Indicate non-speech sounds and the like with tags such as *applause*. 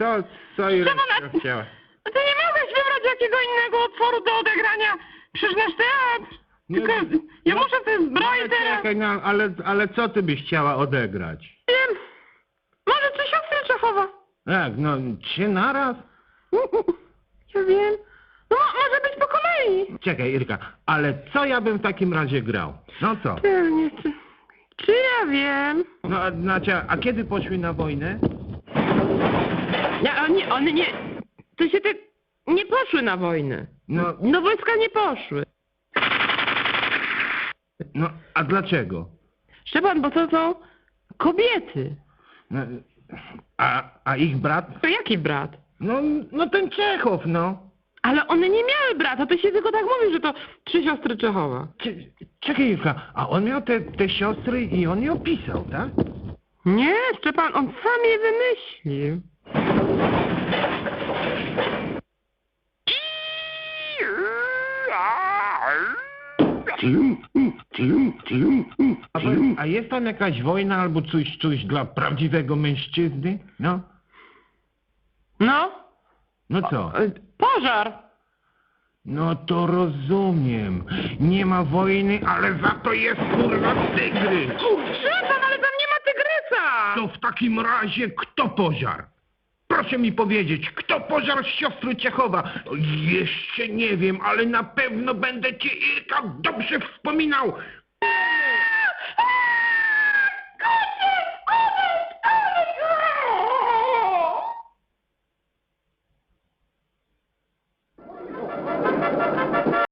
Co, co Ireczka Szczepan, chciała? ty nie mogłeś wybrać jakiego innego utworu do odegrania? Przecież nasz teatr. Nie, Tylko ja no, muszę tę zbroję Ale teraz. czekaj, no, ale, ale co ty byś chciała odegrać? Wiem. Może trzy siostry Czechowa. Jak, no, trzy naraz? *laughs* Ja wiem. No, może być po kolei. Czekaj, Irka, ale co ja bym w takim razie grał? No co? Pewnie. Czy, czy ja wiem? No, a, znaczy, a kiedy poszły na wojnę? Nie, oni, one nie... To się te... Nie poszły na wojnę. No, No wojska nie poszły. no, a dlaczego? Szczepan, bo to są kobiety. No, a, a ich brat? To jaki brat? No, no ten Czechow, no. Ale one nie miały brata, to się tylko tak mówi, że to trzy siostry Czechowa. Cze- Czekaj, Irka, a on miał te, te siostry i on je opisał, tak? Nie, Szczepan, on sam je wymyślił. A, a jest tam jakaś wojna albo coś, coś dla prawdziwego mężczyzny? No, No, no co? e, pożar. No to rozumiem. Nie ma wojny, ale za to jest kurwa tygrys. Szczepan, ale tam nie ma tygrysa. To w takim razie kto pożar? Proszę mi powiedzieć, kto pożarł siostry Ciechowa? No, jeszcze nie wiem, ale na pewno będę cię, Irka, dobrze wspominał. Thank you.